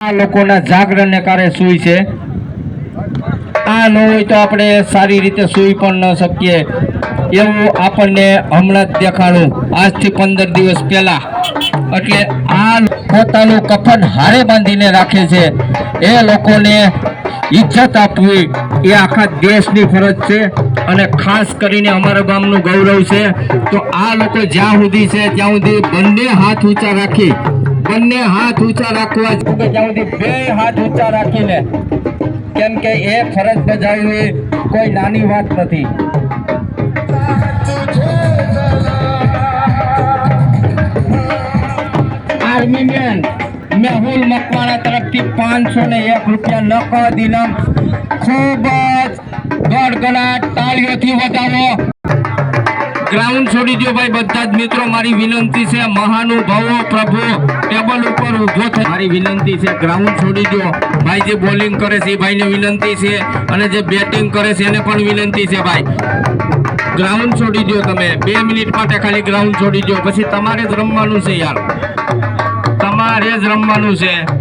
આ લોકોના જાગરણને કારણે સૂઈ છે. આ ન હોય તો આપણે સારી રીતે સૂઈ પણ ન શકીએ. એવું આપણને હમણાં જ દેખાણું આજથી પંદર દિવસ પહેલા. એટલે આ પોતાનું કફન હારે બાંધીને રાખે છે. એ લોકોને ઇજ્જત આપવી એ આખા દેશની ફરજ છે. અને ખાસ કરીને અમારા ગામનું ગૌરવ છે. તો આ લોકો જ્યાં સુધી છે, ત્યાં સુધી બંને હાથ ઊંચા રાખી બંને હાથ ઊંચા રાખવા સુધી બે હાથ ઊંચા રાખીને. કેમ કે એ ફરજ બજાવવી કોઈ નાની વાત નથી. આર્મી મેન મેહુલ મકવાણા તરફથી પાંચસો ને એક રૂપિયા નકદ ઇનામ ખૂબ જ ગડગડાટ તાળીઓથી વધારો. ગ્રાઉન્ડ છોડી દો ભાઈ, બધા જ મિત્રો, મારી વિનંતી છે, મહાનુભાવો, પ્રભુ, ટેબલ ઉપર ઊભો થઈ મારી વિનંતી છે ગ્રાઉન્ડ છોડી દો ભાઈ જે બોલિંગ કરે છે, એ ભાઈને વિનંતી છે, અને જે બેટિંગ કરે છે, એને પણ વિનંતી છે, ભાઈ. ગ્રાઉન્ડ છોડી દો તમે. બે મિનિટ માટે ખાલી ગ્રાઉન્ડ છોડી દો પછી તમારે જ રમવાનું છે યાર. તમારે જ રમવાનું છે.